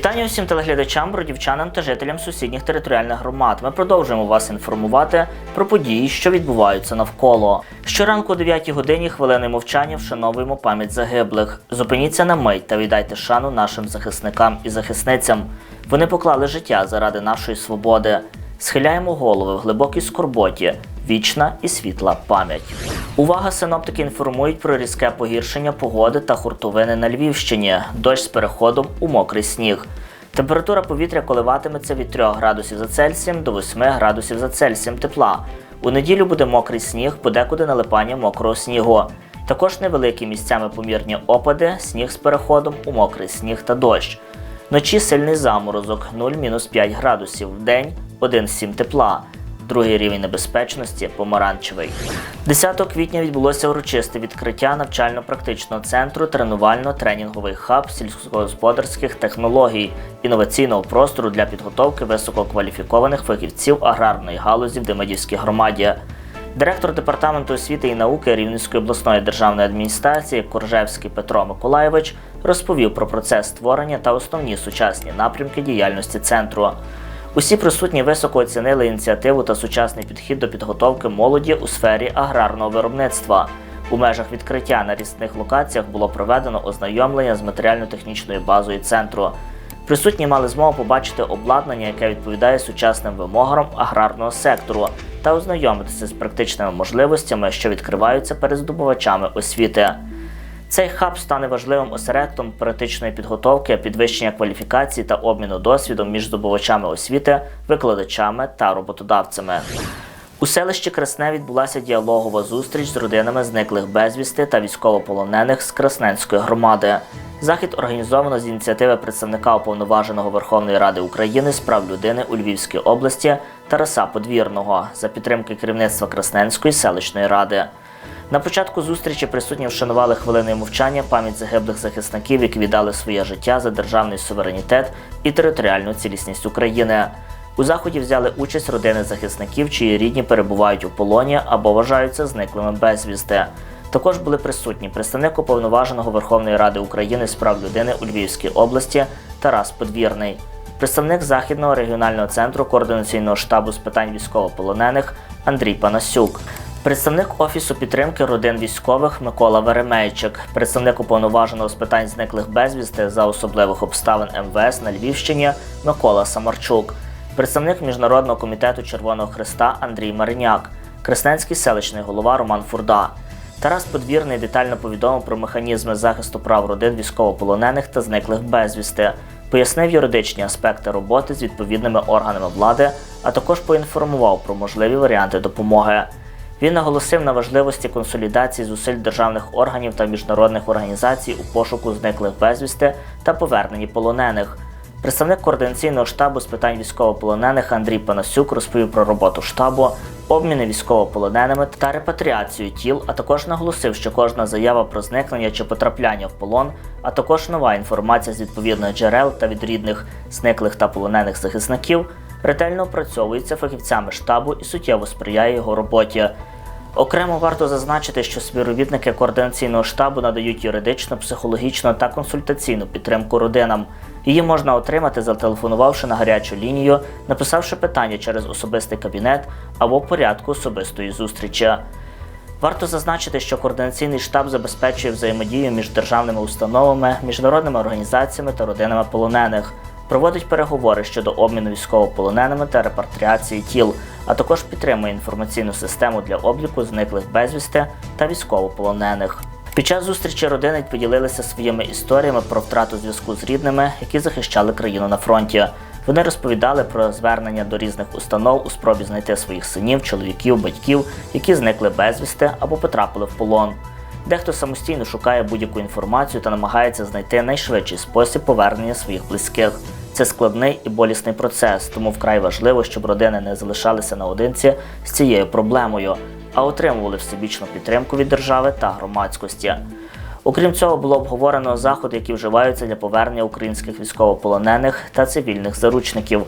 Вітання усім телеглядачам, бродівчанам та жителям сусідніх територіальних громад. Ми продовжуємо вас інформувати про події, що відбуваються навколо. Щоранку о 9 годині хвилини мовчання вшановуємо пам'ять загиблих. Зупиніться на мить та віддайте шану нашим захисникам і захисницям. Вони поклали життя заради нашої свободи. Схиляємо голови в глибокій скорботі. Вічна і світла пам'ять. Увага! Синоптики інформують про різке погіршення погоди та хуртовини на Львівщині. Дощ з переходом у мокрий сніг. Температура повітря коливатиметься від 3 градусів за Цельсієм до 8 градусів за Цельсієм тепла. У неділю буде мокрий сніг, подекуди налипання мокрого снігу. Також невеликі місцями помірні опади, сніг з переходом у мокрий сніг та дощ. Вночі сильний заморозок 0-5 градусів, вдень 1-7 тепла. Другий рівень небезпечності помаранчевий. 10 квітня відбулося урочисте відкриття навчально-практичного центру тренувально-тренінговий хаб сільськогосподарських технологій, інноваційного простору для підготовки висококваліфікованих фахівців аграрної галузі в Демидівській громаді. Директор департаменту освіти і науки Рівненської обласної державної адміністрації Коржевський Петро Миколаєвич розповів про процес створення та основні сучасні напрямки діяльності центру. Усі присутні високо оцінили ініціативу та сучасний підхід до підготовки молоді у сфері аграрного виробництва. У межах відкриття на різних локаціях було проведено ознайомлення з матеріально-технічною базою центру. Присутні мали змогу побачити обладнання, яке відповідає сучасним вимогам аграрного сектору, та ознайомитися з практичними можливостями, що відкриваються перед здобувачами освіти. Цей хаб стане важливим осередком практичної підготовки, підвищення кваліфікації та обміну досвідом між здобувачами освіти, викладачами та роботодавцями. У селищі Красне відбулася діалогова зустріч з родинами зниклих безвісти та військовополонених з Красненської громади. Захід організовано з ініціативи представника уповноваженого Верховної Ради України з прав людини у Львівській області Тараса Подвірного за підтримки керівництва Красненської селищної ради. На початку зустрічі присутні вшанували хвилиною мовчання пам'ять загиблих захисників, які віддали своє життя за державний суверенітет і територіальну цілісність України. У заході взяли участь родини захисників, чиї рідні перебувають у полоні або вважаються зниклими безвісти. Також були присутні представник уповноваженого Верховної Ради України з прав людини у Львівській області Тарас Подвірний, представник Західного регіонального центру координаційного штабу з питань військовополонених Андрій Панасюк. Представник Офісу підтримки родин військових Микола Веремейчик, представник уповноваженого з питань зниклих безвісти за особливих обставин МВС на Львівщині Микола Самарчук, представник Міжнародного комітету Червоного Христа Андрій Мариняк, Красненський селищний голова Роман Фурда. Тарас Подвірний детально повідомив про механізми захисту прав родин військовополонених та зниклих безвісти, пояснив юридичні аспекти роботи з відповідними органами влади, а також поінформував про можливі варіанти допомоги. Він наголосив на важливості консолідації зусиль державних органів та міжнародних організацій у пошуку зниклих безвісти та поверненні полонених. Представник координаційного штабу з питань військовополонених Андрій Панасюк розповів про роботу штабу, обміни військовополоненими та репатріацію тіл, а також наголосив, що кожна заява про зникнення чи потрапляння в полон, а також нова інформація з відповідних джерел та від рідних зниклих та полонених захисників ретельно опрацьовується фахівцями штабу і суттєво сприяє його роботі. Окремо варто зазначити, що співробітники координаційного штабу надають юридичну, психологічну та консультаційну підтримку родинам. Її можна отримати, зателефонувавши на гарячу лінію, написавши питання через особистий кабінет або порядку особистої зустрічі. Варто зазначити, що координаційний штаб забезпечує взаємодію між державними установами, міжнародними організаціями та родинами полонених, проводить переговори щодо обміну військовополоненими та репатріації тіл, а також підтримує інформаційну систему для обліку зниклих безвісти та військовополонених. Під час зустрічі родини поділилися своїми історіями про втрату зв'язку з рідними, які захищали країну на фронті. Вони розповідали про звернення до різних установ у спробі знайти своїх синів, чоловіків, батьків, які зникли безвісти або потрапили в полон. Дехто самостійно шукає будь-яку інформацію та намагається знайти найшвидший спосіб повернення своїх близьких. Це складний і болісний процес, тому вкрай важливо, щоб родини не залишалися наодинці з цією проблемою, а отримували всебічну підтримку від держави та громадськості. Окрім цього, було обговорено заходи, які вживаються для повернення українських військовополонених та цивільних заручників.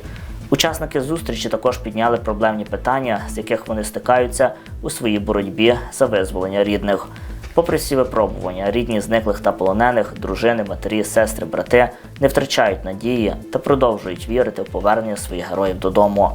Учасники зустрічі також підняли проблемні питання, з яких вони стикаються у своїй боротьбі за визволення рідних. Попри всі випробування, рідні зниклих та полонених, дружини, матері, сестри, брати не втрачають надії та продовжують вірити в повернення своїх героїв додому.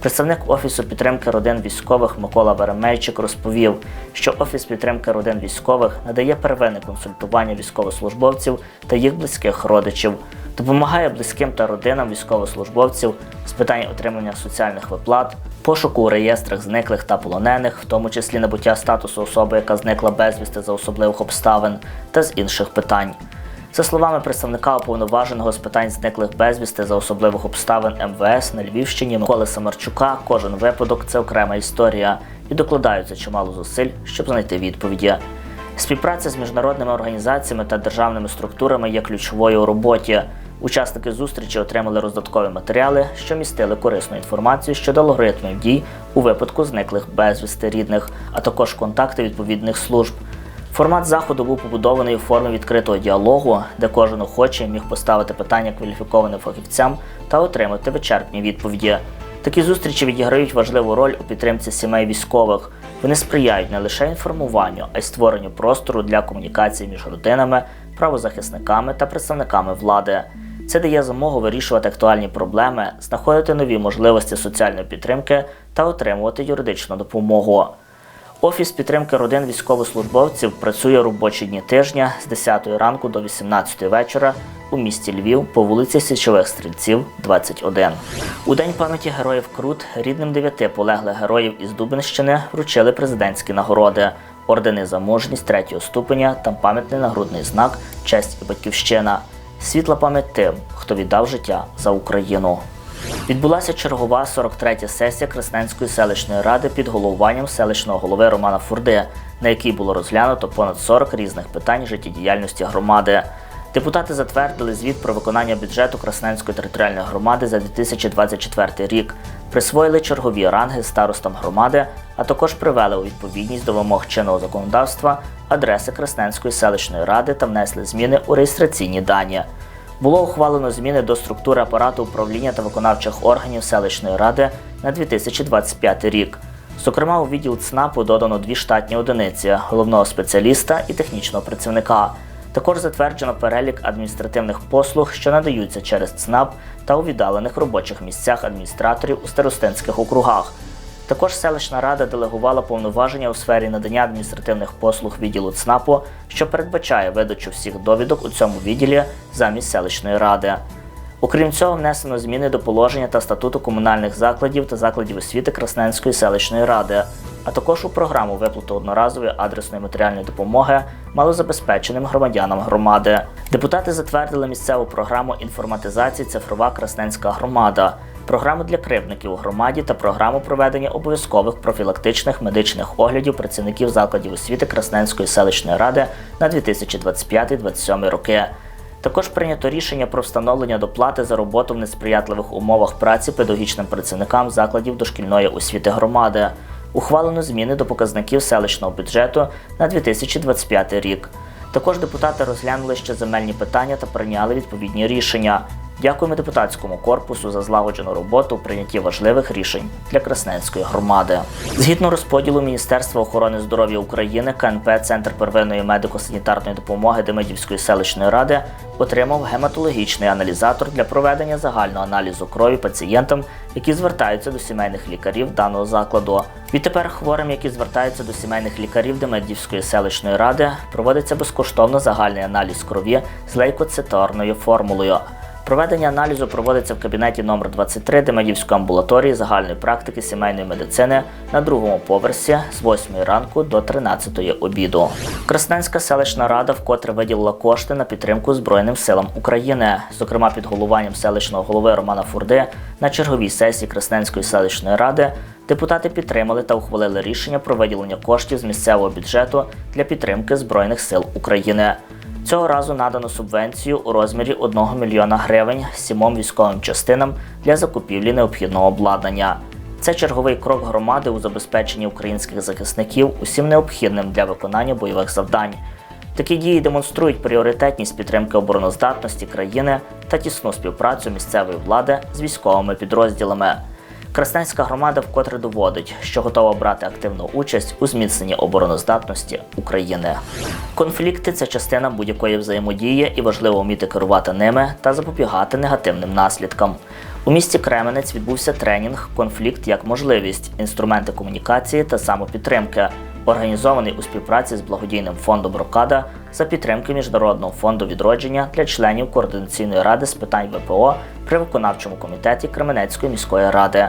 Представник Офісу підтримки родин військових Микола Веремейчик розповів, що Офіс підтримки родин військових надає первинне консультування військовослужбовців та їх близьких родичів, допомагає близьким та родинам військовослужбовців з питань отримання соціальних виплат, пошуку у реєстрах зниклих та полонених, в тому числі набуття статусу особи, яка зникла безвісти за особливих обставин, та з інших питань. За словами представника уповноваженого з питань зниклих безвісти за особливих обставин МВС на Львівщині Миколи Самарчука, кожен випадок це окрема історія і докладаються чимало зусиль, щоб знайти відповіді. Співпраця з міжнародними організаціями та державними структурами є ключовою у роботі. Учасники зустрічі отримали роздаткові матеріали, що містили корисну інформацію щодо алгоритмів дій у випадку зниклих безвісти рідних, а також контакти відповідних служб. Формат заходу був побудований у формі відкритого діалогу, де кожен охочий міг поставити питання кваліфікованим фахівцям та отримати вичерпні відповіді. Такі зустрічі відіграють важливу роль у підтримці сімей військових. Вони сприяють не лише інформуванню, а й створенню простору для комунікації між родинами, правозахисниками та представниками влади. Це дає змогу вирішувати актуальні проблеми, знаходити нові можливості соціальної підтримки та отримувати юридичну допомогу. Офіс підтримки родин військовослужбовців працює робочі дні тижня з 10 ранку до 18 вечора у місті Львів по вулиці Січових Стрільців, 21. У день пам'яті героїв Крут рідним дев'яти полеглих героїв із Дубинщини вручили президентські нагороди, ордени за мужність третього ступеня та пам'ятний нагрудний знак Честь і батьківщина. Світла пам'ять тим, хто віддав життя за Україну. Відбулася чергова 43-я сесія Красненської селищної ради під головуванням селищного голови Романа Фурди, на якій було розглянуто понад 40 різних питань життєдіяльності громади. Депутати затвердили звіт про виконання бюджету Красненської територіальної громади за 2024 рік, присвоїли чергові ранги старостам громади, а також привели у відповідність до вимог чинного законодавства адреси Красненської селищної ради та внесли зміни у реєстраційні дані. Було ухвалено зміни до структури апарату управління та виконавчих органів селищної ради на 2025 рік. Зокрема, у відділ ЦНАПу додано дві штатні одиниці головного спеціаліста і технічного працівника. Також затверджено перелік адміністративних послуг, що надаються через ЦНАП та у віддалених робочих місцях адміністраторів у старостинських округах. Також селищна рада делегувала повноваження у сфері надання адміністративних послуг відділу ЦНАПу, що передбачає видачу всіх довідок у цьому відділі замість селищної ради. Окрім цього, внесено зміни до положення та статуту комунальних закладів та закладів освіти Красненської селищної ради, а також у програму виплату одноразової адресної матеріальної допомоги малозабезпеченим громадянам громади. Депутати затвердили місцеву програму інформатизації Цифрова Красненська громада, програму для кривдників у громаді та програму проведення обов'язкових профілактичних медичних оглядів працівників закладів освіти Красненської селищної ради на 2025-2027 роки. Також прийнято рішення про встановлення доплати за роботу в несприятливих умовах праці педагогічним працівникам закладів дошкільної освіти громади. Ухвалено зміни до показників селищного бюджету на 2025 рік. Також депутати розглянули ще земельні питання та прийняли відповідні рішення. Дякуємо депутатському корпусу за злагоджену роботу у прийнятті важливих рішень для Красненської громади. Згідно розподілу Міністерства охорони здоров'я України, КНП Центр первинної медико-санітарної допомоги Демидівської селищної ради отримав гематологічний аналізатор для проведення загального аналізу крові пацієнтам, які звертаються до сімейних лікарів даного закладу. Відтепер хворим, які звертаються до сімейних лікарів Демидівської селищної ради, проводиться безкоштовно загальний аналіз крові з лейкоцитарною формулою. Проведення аналізу проводиться в кабінеті номер 23 Демидівської амбулаторії загальної практики сімейної медицини на другому поверсі з 8 ранку до 13 обіду. Красненська селищна рада вкотре виділила кошти на підтримку Збройним силам України, зокрема під головуванням селищного голови Романа Фурди на черговій сесії Красненської селищної ради. Депутати підтримали та ухвалили рішення про виділення коштів з місцевого бюджету для підтримки Збройних сил України. Цього разу надано субвенцію у розмірі 1 мільйона гривень сімом військовим частинам для закупівлі необхідного обладнання. Це черговий крок громади у забезпеченні українських захисників усім необхідним для виконання бойових завдань. Такі дії демонструють пріоритетність підтримки обороноздатності країни та тісну співпрацю місцевої влади з військовими підрозділами. Красненська громада вкотре доводить, що готова брати активну участь у зміцненні обороноздатності України. Конфлікти це частина будь-якої взаємодії, і важливо вміти керувати ними та запобігати негативним наслідкам. У місті Кременець відбувся тренінг Конфлікт як можливість, інструменти комунікації та самопідтримки, організований у співпраці з благодійним фондом Рокада за підтримки Міжнародного фонду відродження для членів координаційної ради з питань ВПО при виконавчому комітеті Кременецької міської ради.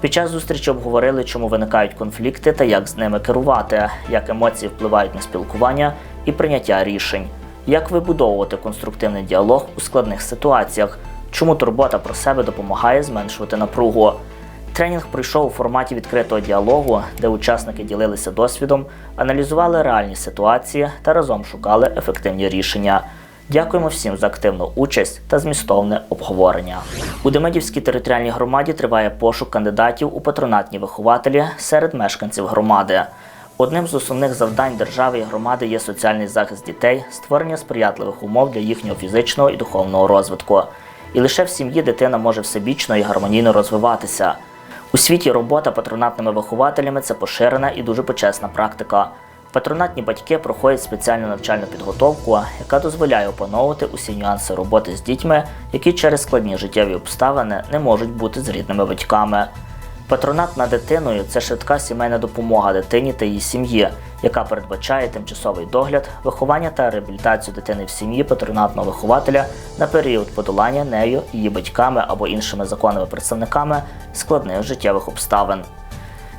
Під час зустрічі обговорили, чому виникають конфлікти та як з ними керувати, як емоції впливають на спілкування і прийняття рішень, як вибудовувати конструктивний діалог у складних ситуаціях, чому турбота про себе допомагає зменшувати напругу. Тренінг пройшов у форматі відкритого діалогу, де учасники ділилися досвідом, аналізували реальні ситуації та разом шукали ефективні рішення. Дякуємо всім за активну участь та змістовне обговорення. У Демидівській територіальній громаді триває пошук кандидатів у патронатні вихователі серед мешканців громади. Одним з основних завдань держави і громади є соціальний захист дітей, створення сприятливих умов для їхнього фізичного і духовного розвитку. І лише в сім'ї дитина може всебічно і гармонійно розвиватися. У світі робота патронатними вихователями це поширена і дуже почесна практика. Патронатні батьки проходять спеціальну навчальну підготовку, яка дозволяє опановувати усі нюанси роботи з дітьми, які через складні життєві обставини не можуть бути з рідними батьками. Патронат над дитиною це швидка сімейна допомога дитині та її сім'ї, яка передбачає тимчасовий догляд, виховання та реабілітацію дитини в сім'ї патронатного вихователя на період подолання нею, її батьками або іншими законними представниками складних життєвих обставин.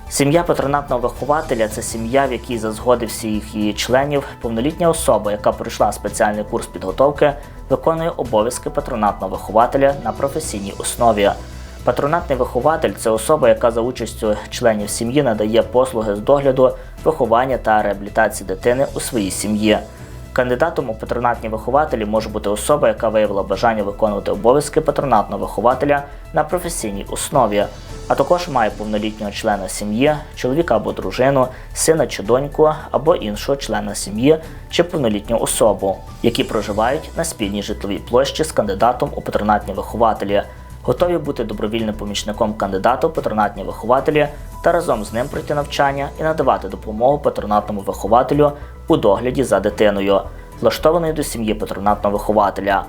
Сім'я патронатного вихователя це сім'я, в якій за згоди всіх її членів повнолітня особа, яка пройшла спеціальний курс підготовки, виконує обов'язки патронатного вихователя на професійній основі. Патронатний вихователь це особа, яка за участю членів сім'ї надає послуги з догляду, виховання та реабілітації дитини у своїй сім'ї. Кандидатом у патронатні вихователі може бути особа, яка виявила бажання виконувати обов'язки патронатного вихователя на професійній основі, а також має повнолітнього члена сім'ї, чоловіка або дружину, сина чи доньку, або іншого члена сім'ї чи повнолітню особу, які проживають на спільній житловій площі з кандидатом у патронатні вихователі, готові бути добровільним помічником кандидата патронатні вихователі та разом з ним пройти навчання і надавати допомогу патронатному вихователю у догляді за дитиною, влаштованою до сім'ї патронатного вихователя.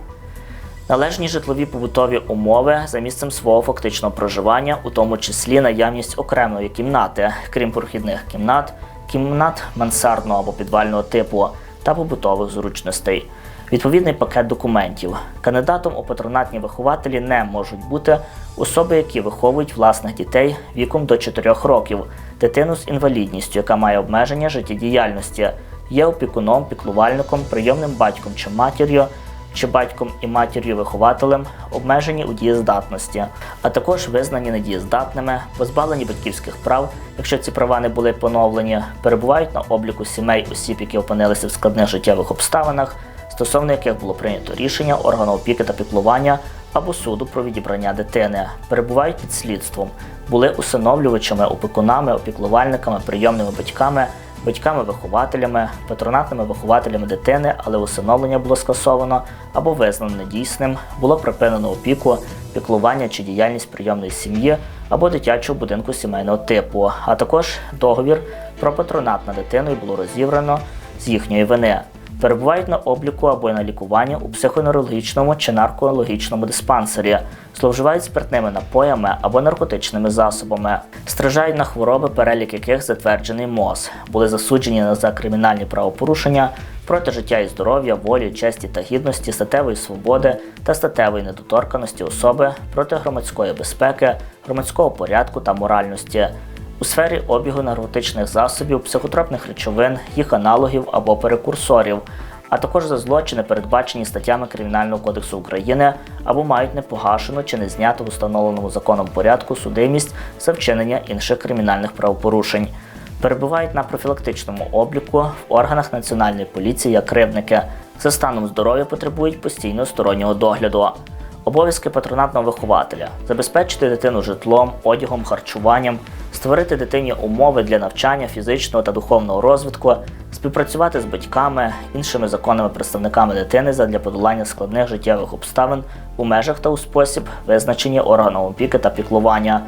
Належні житлові побутові умови за місцем свого фактичного проживання, у тому числі наявність окремої кімнати, крім прохідних кімнат, кімнат мансардного або підвального типу та побутових зручностей. Відповідний пакет документів. Кандидатом у патронатні вихователі не можуть бути особи, які виховують власних дітей віком до 4 років, дитину з інвалідністю, яка має обмеження життєдіяльності, є опікуном, піклувальником, прийомним батьком чи матір'ю, чи батьком і матір'ю вихователем обмежені у дієздатності, а також визнані недієздатними, позбавлені батьківських прав, якщо ці права не були поновлені, перебувають на обліку сімей осіб, які опинилися в складних життєвих обставинах, стосовно яких було прийнято рішення органу опіки та піклування або суду про відібрання дитини, перебувають під слідством, були усиновлювачами, опікунами, опіклувальниками, прийомними батьками батьками-вихователями, патронатними вихователями дитини, але усиновлення було скасовано або визнано недійсним, було припинено опіку, піклування чи діяльність прийомної сім'ї або дитячого будинку сімейного типу, а також договір про патронат над дитиною було розібрано з їхньої вини. Перебувають на обліку або на лікуванні у психоневрологічному чи наркологічному диспансері, зловживають спиртними напоями або наркотичними засобами, страждають на хвороби, перелік яких затверджений МОЗ, були засуджені за кримінальні правопорушення проти життя і здоров'я, волі, честі та гідності, статевої свободи та статевої недоторканості особи проти громадської безпеки, громадського порядку та моральності. У сфері обігу наркотичних засобів, психотропних речовин, їх аналогів або перекурсорів, а також за злочини, передбачені статтями Кримінального кодексу України або мають непогашену чи не зняту в установленому законом порядку судимість за вчинення інших кримінальних правопорушень. Перебувають на профілактичному обліку в органах національної поліції як кривники. За станом здоров'я потребують постійного стороннього догляду. Обов'язки патронатного вихователя забезпечити дитину житлом, одягом, харчуванням, створити дитині умови для навчання, фізичного та духовного розвитку, співпрацювати з батьками, іншими законними представниками дитини задля подолання складних життєвих обставин у межах та у спосіб, визначені органом опіки та піклування,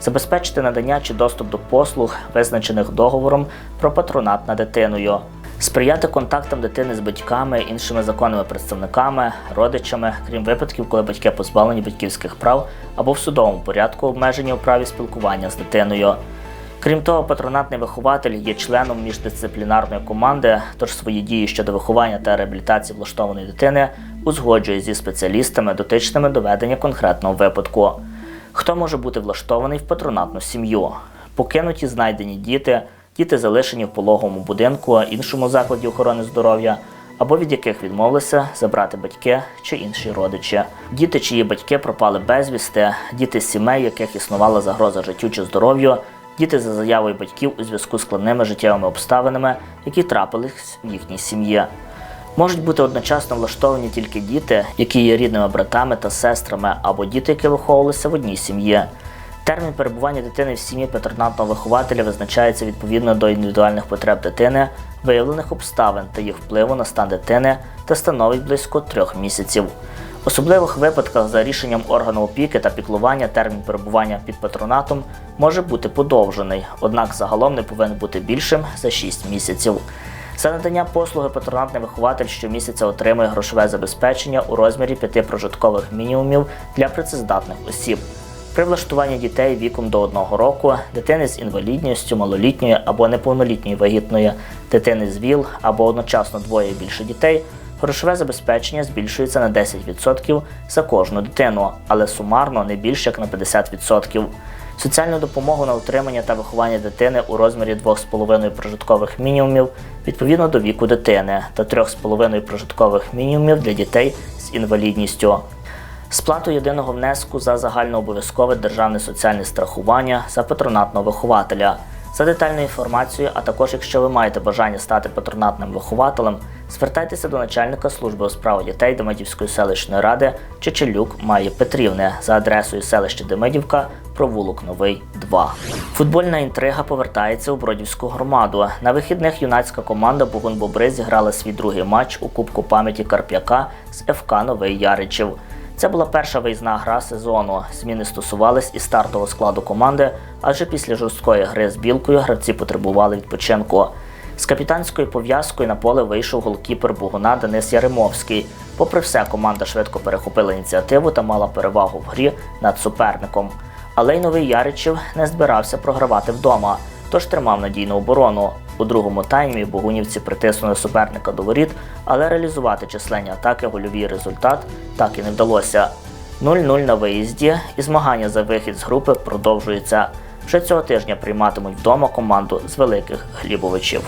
забезпечити надання чи доступ до послуг, визначених договором про патронат над дитиною, сприяти контактам дитини з батьками, іншими законними представниками, родичами, крім випадків, коли батьки позбавлені батьківських прав або в судовому порядку обмежені у праві спілкування з дитиною. Крім того, патронатний вихователь є членом міждисциплінарної команди, тож свої дії щодо виховання та реабілітації влаштованої дитини узгоджує зі спеціалістами, дотичними до ведення конкретного випадку. Хто може бути влаштований в патронатну сім'ю? Покинуті знайдені діти, діти залишені в пологовому будинку, іншому закладі охорони здоров'я, або від яких відмовилися забрати батьки чи інші родичі. Діти, чиї батьки пропали безвісти, діти з сімей, яких існувала загроза життю чи здоров'ю, діти за заявою батьків у зв'язку з складними життєвими обставинами, які трапились в їхній сім'ї. Можуть бути одночасно влаштовані тільки діти, які є рідними братами та сестрами, або діти, які виховувалися в одній сім'ї. Термін перебування дитини в сім'ї патронатного вихователя визначається відповідно до індивідуальних потреб дитини, виявлених обставин та їх впливу на стан дитини та становить близько трьох місяців. В особливих випадках за рішенням органу опіки та піклування термін перебування під патронатом може бути подовжений, однак загалом не повинен бути більшим за 6 місяців. За надання послуги патронатний вихователь щомісяця отримує грошове забезпечення у розмірі п'яти прожиткових мінімумів для працездатних осіб. При влаштуванні дітей віком до одного року, дитини з інвалідністю, малолітньої або неповнолітньої вагітної, дитини з ВІЛ або одночасно двоє і більше дітей, грошове забезпечення збільшується на 10% за кожну дитину, але сумарно не більше як на 50%. Соціальну допомогу на утримання та виховання дитини у розмірі 2,5 прожиткових мінімумів відповідно до віку дитини та 3,5 прожиткових мінімумів для дітей з інвалідністю. Сплату єдиного внеску за загальнообов'язкове державне соціальне страхування за патронатного вихователя. За детальною інформацією, а також якщо ви маєте бажання стати патронатним вихователем, звертайтеся до начальника служби у справах дітей Демидівської селищної ради Чечелюк Майї Петрівни за адресою селища Демидівка, провулок Новий 2. Футбольна інтрига повертається у Бродівську громаду. На вихідних юнацька команда Бугун Бобри зіграла свій другий матч у Кубку пам'яті Карп'яка з ФК Новий Яричів. Це була перша виїзна гра сезону. Зміни стосувались і стартового складу команди, адже після жорсткої гри з білкою гравці потребували відпочинку. З капітанською пов'язкою на поле вийшов голкіпер Бугуна Денис Яремовський. Попри все, команда швидко перехопила ініціативу та мала перевагу в грі над суперником. Але й новий Яричів не збирався програвати вдома, тож тримав надійну оборону. У другому таймі богунівці притиснули суперника до воріт, але реалізувати численні атаки гольовий результат так і не вдалося. 0-0 на виїзді і змагання за вихід з групи продовжуються. Вже цього тижня прийматимуть вдома команду з великих Глібовичів.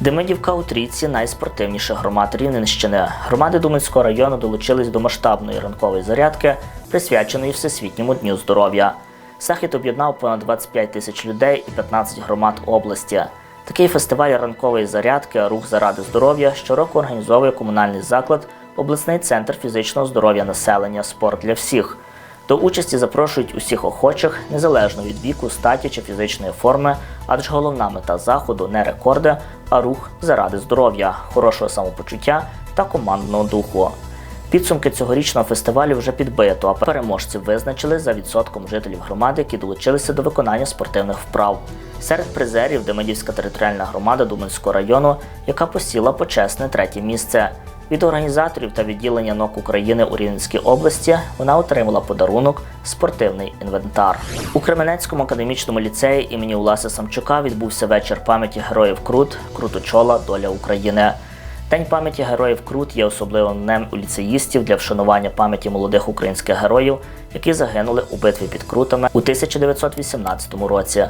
Демидівка у трійці найспортивніших громад Рівненщини. Громади Думанського району долучились до масштабної ранкової зарядки, присвяченої Всесвітньому дню здоров'я. Захід об'єднав понад 25 тисяч людей і 15 громад області. Такий фестиваль ранкової зарядки Рух заради здоров'я щороку організовує комунальний заклад, обласний центр фізичного здоров'я населення Спорт для всіх. До участі запрошують усіх охочих, незалежно від віку, статі чи фізичної форми, адже головна мета заходу не рекорди, а рух заради здоров'я, хорошого самопочуття та командного духу. Підсумки цьогорічного фестивалю вже підбито, а переможців визначили за відсотком жителів громади, які долучилися до виконання спортивних вправ. Серед призерів Демидівська територіальна громада Думанського району, яка посіла почесне третє місце. Від організаторів та відділення НОК України у Рівненській області вона отримала подарунок спортивний інвентар. У Кременецькому академічному ліцеї імені Уласа Самчука відбувся вечір пам'яті героїв Крут, Круточола, Доля України. День пам'яті героїв Крут є особливим днем у ліцеїстів для вшанування пам'яті молодих українських героїв, які загинули у битві під Крутами у 1918 році.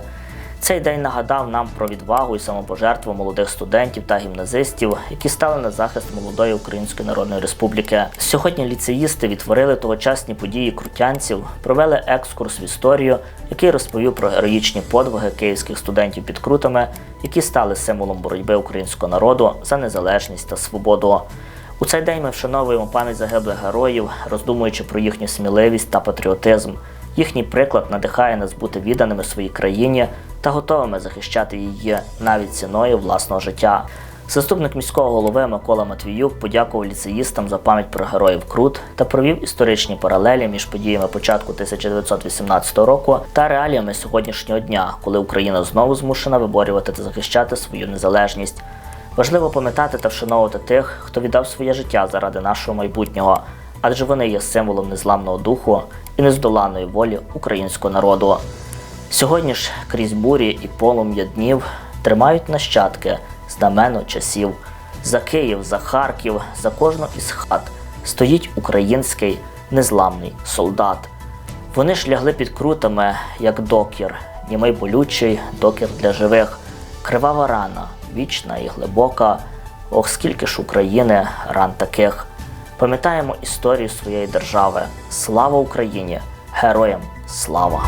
Цей день нагадав нам про відвагу і самопожертву молодих студентів та гімназистів, які стали на захист молодої Української Народної Республіки. Сьогодні ліцеїсти відтворили тогочасні події крутянців, провели екскурс в історію, який розповів про героїчні подвиги київських студентів під крутами, які стали символом боротьби українського народу за незалежність та свободу. У цей день ми вшановуємо пам'ять загиблих героїв, роздумуючи про їхню сміливість та патріотизм. Їхній приклад надихає нас бути відданими своїй країні та готовими захищати її навіть ціною власного життя. Заступник міського голови Микола Матвіюк подякував ліцеїстам за пам'ять про героїв Крут та провів історичні паралелі між подіями початку 1918 року та реаліями сьогоднішнього дня, коли Україна знову змушена виборювати та захищати свою незалежність. Важливо пам'ятати та вшановувати тих, хто віддав своє життя заради нашого майбутнього, адже вони є символом незламного духу і нездоланної волі українського народу. Сьогодні ж крізь бурі і полум'я днів тримають нащадки знамено часів. За Київ, за Харків, за кожну із хат стоїть український незламний солдат. Вони ж лягли під крутами, як докір, німий болючий докір для живих, кривава рана, вічна і глибока. Ох, скільки ж України ран таких. Пам'ятаємо історію своєї держави. Слава Україні! Героям слава!